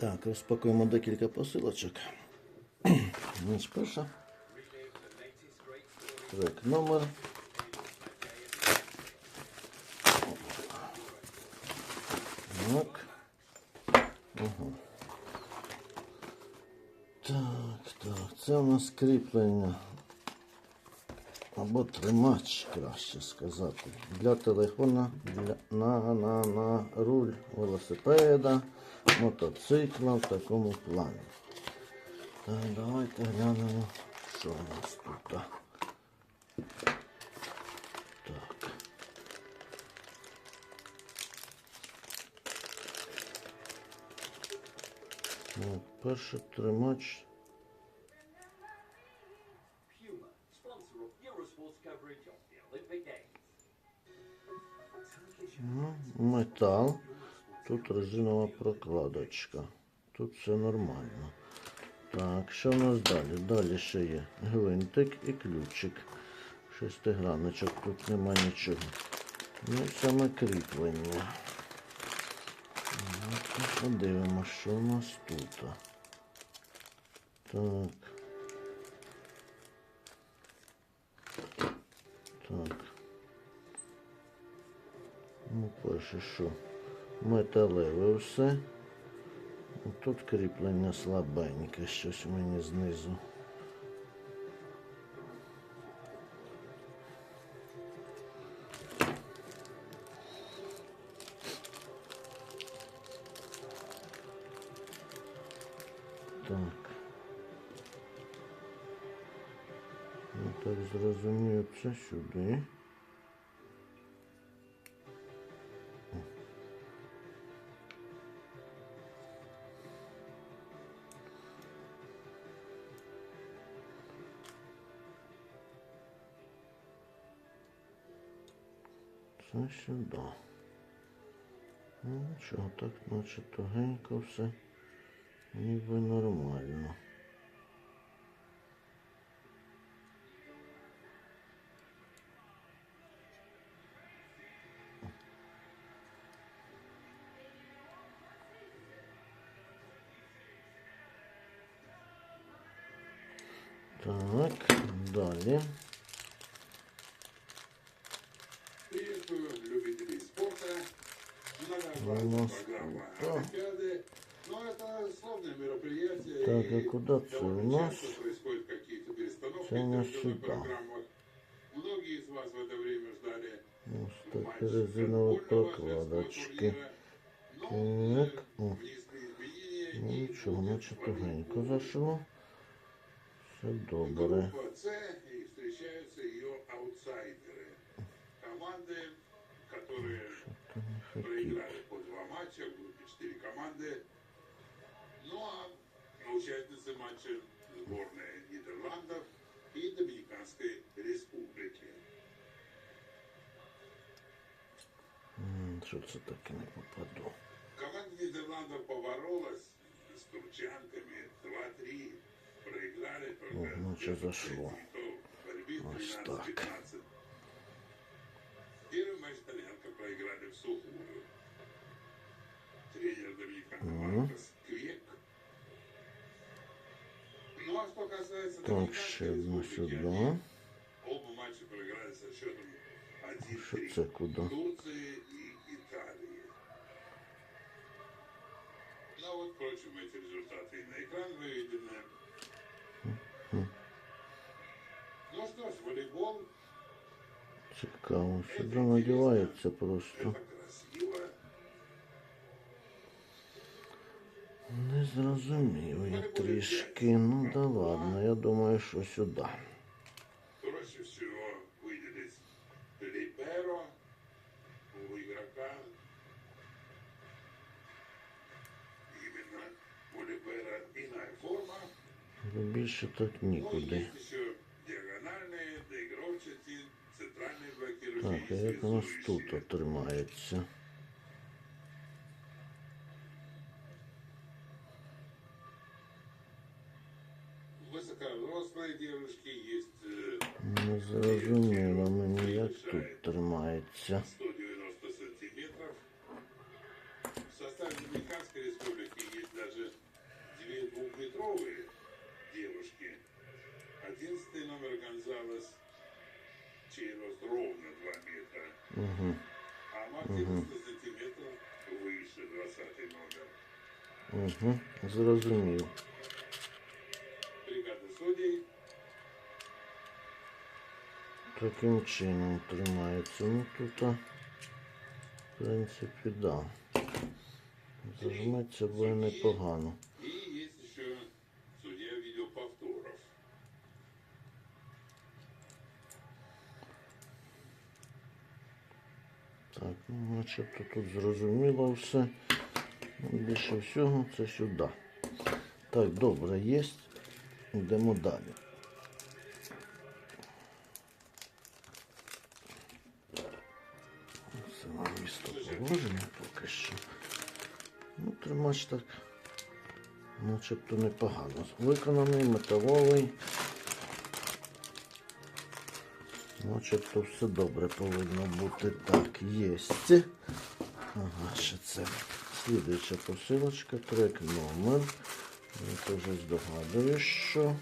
Так, розпакуємо декілька посилочок. Ось перша. Трек номер. Так. Ага. Так, так, це у нас кріплення. Або тримач, краще сказати. Для телефона, для, на, на, на руль велосипеда, мотоцикла в такому плані. Так, давайте глянемо, що у нас тут. Так. Ну, перший тримач. Ну, метал. Тут резинова прокладочка. Тут все нормально. Так, що в нас далі? Далі ще є гвинтик і ключик. Шестиграночок, тут нема нічого. Ну, саме кріплення. Подивимося, що у нас тут. Так. Так. Ну, перше, що металеве все. Тут кріплення слабеньке, щось мені знизу. Так зрозумію, це сюди. Це сюди. Ну, нічого, так наче тугенько все. Ніби нормально. сложное мероприятие. Так, и а куда це у довольно нас? часто происходят какие-то перестановки Це в у нас телевизионных сюда. программах. Многие из вас в это время ждали Ось такі матч резинові футбольного прокладочки. женского турнира. Но Так, э, о. внесли изменения Ну и нічого, будет наче победа. тугенько зайшло. Все добре. Група С і зустрічаються її аутсайдери. Команди, які по два матча, в групі чотири команди. Ну а участниці матча зборної Нідерландів і Домініканської республіки. Що це таке не попаду? Команда Нидерландов поворолась с турчанками 2-3. Ну, что зашло. Ось так. Угу. Так, ще одну сюди. Що це куди? Ну вот, впрочем, эти результаты и на экран выведены. Волейбол Цікаво. Сюди надівається просто. Не зрозумів я трішки. Ну да ладно, я думаю, що сюди. Проще всего выделить либеро у игрока. Именно у либера иная форма. Більше Ну, нікуди. Так, а як у нас тут тримається? Э, Не зрозуміло мені, як тут тримається. В составе Доминиканской республики есть даже две двухметровые девушки. Одиннадцатый номер Гонзалес Угу. А Мартинес 100 сантиметров выше 20 номер. Угу. Зрозумів. Бригада судей. Таким чином тримається. Ну тут, в принципі, да. Зажметься буде непогано. И есть еще судья видеоповторов. Так, ну, начебто тут зрозуміло все. Більше всього це сюди. Так, добре, є. Йдемо далі. Це на місто положення поки що. Ну, тримач так. Начебто непогано. Виконаний металовий. Начебто все добре повинно бути. Так, єсть. Ага, ще це. Слідуюча посилочка, трек номер. Я теж здогадуюсь, що.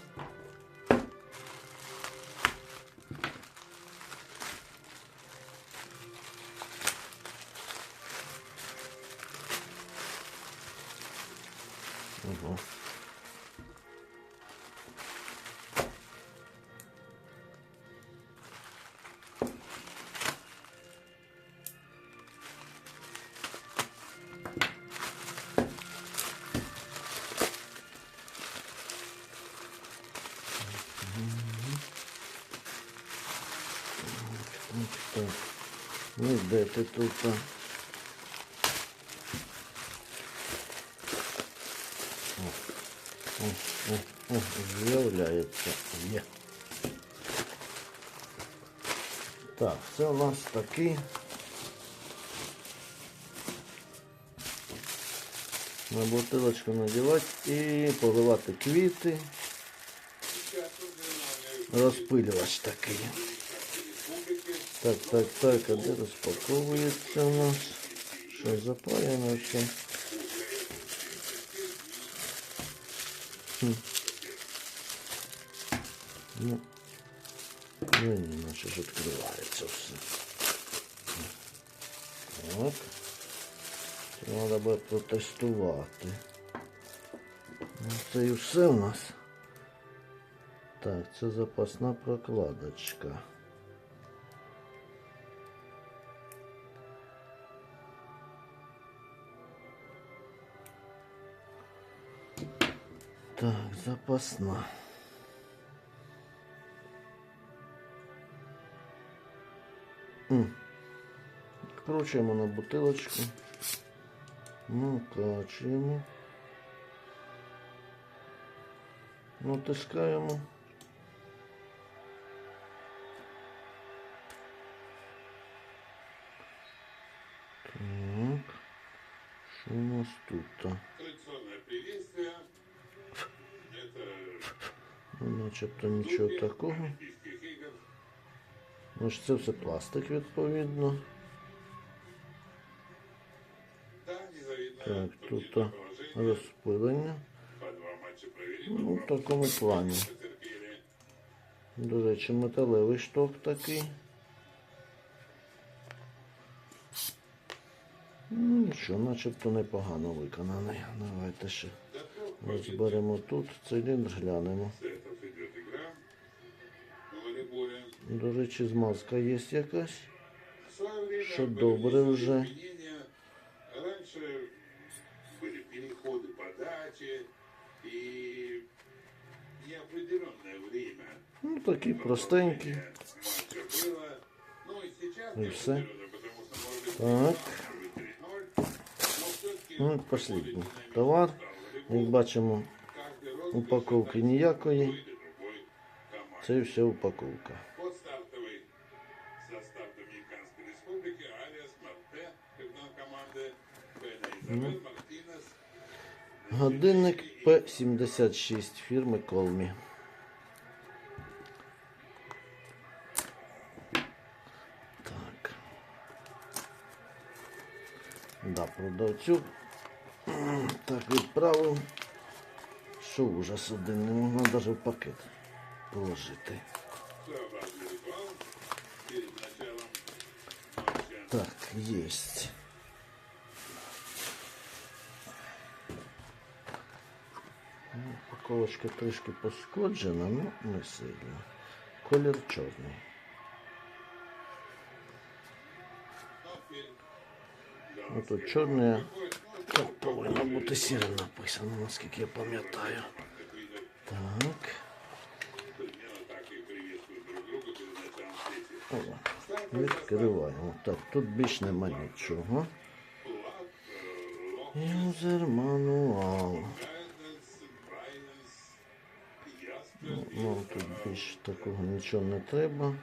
Ну, де ти тут? З'являється. Є. Так, це у нас такий. На бутилочку надівати і поливати квіти. Розпилювач такий. Так, так, так, а де розпаковується у нас? Що запаяно? Хм. Ну, ну ні, наче ж відкривається все. Так. Треба буде протестувати. Ну, це і все у нас. Так, це запасна прокладочка. Так, запасна. Вкручуємо на бутилочку. Накачуємо. Натискаємо. Начебто нічого такого. Игр. Значить, це все пластик, відповідно. Так, тут розпилення. Ну, в такому плані. До речі, металевий шток такий. Ну, нічого, начебто непогано виконаний. Давайте ще розберемо тут циліндр, глянемо. До речі, змазка є якась. В свое время Что были доброе веселые уже. изменения. Раньше были переходы подачи и неопределенное время. Ну, такий простенький. Матча было. Ну и сейчас И не всё. определенно, потому что может быть Так. 3-0, но всё-таки Ну, і послідній товар. Як бачимо, каждый розыгрыш упаковки это ніякої. той или другой команде. Це вся упаковка. Годинник П-76 фірми Колмі. Так. Да, продавцю. Так відправив. Що ужас один, не можна навіть в пакет положити. Так, єсть. Упаковочка трішки пошкоджена, ну не сильно. Колір чорний. Ну тут чорне, повинно бути сірим написано, наскільки я пам'ятаю. Так. О, відкриваємо. Так, тут більш нема нічого. Юзер мануал. Нам тут більш такого нічого не треба.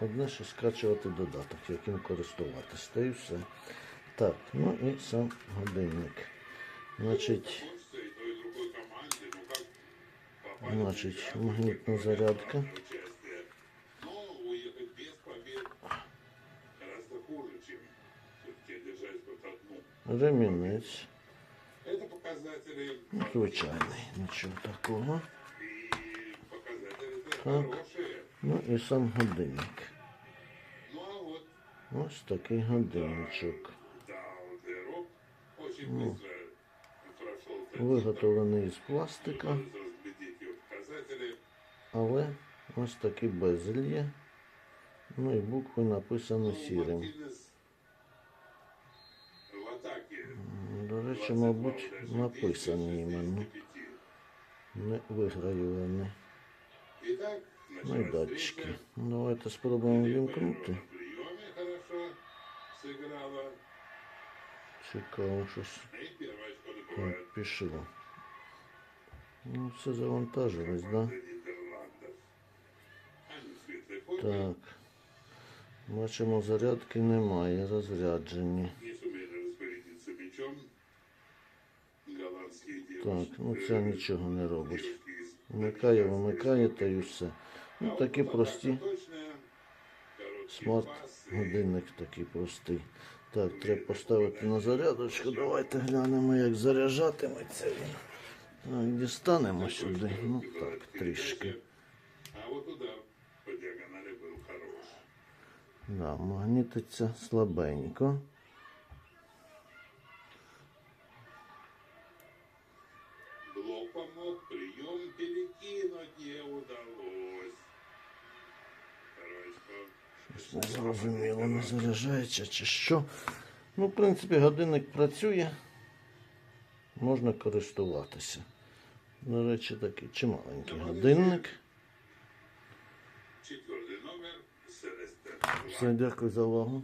Одне, що скачувати додаток, яким користуватись, та і все. Так, ну і сам годинник. Значить, значить, магнітна зарядка. Ремінець. Это показатели, Звичайний, нічого такого. и показатели-то Так. хорошие. Ну і сам годинник. Ну а вот Ось такий годинничок. Далдерок очень быстро прошел этот Виготовлений із пластика, разглядеть его показатели. але ось такі безлі. Ну і букви написані Ну, сірим. Речі, мабуть, написані іменно. Не вигравлені. Итак, Ну і датчики. Давайте спробуємо вімкнути. Цікаво, щось пішло. Ну, все завантажилось, да? Так. Бачимо, зарядки немає, розряджені. Так, ну це нічого не робить. Вмикає, вимикає та й все. Ну такі прості. Смарт-годинник такий простий. Так, треба поставити на зарядочку. Давайте глянемо, як заряджатиметься він. Так, дістанемо сюди. Ну так, трішки. Да, магнітиться слабенько. Блок помог, прием перекинуть не удалось. Щось не зрозуміло, не заряджається чи що. Ну, в принципі, годинник працює. Можна користуватися. До речі, такий чималенький годинник. Четвертый номер Все, дякую за увагу.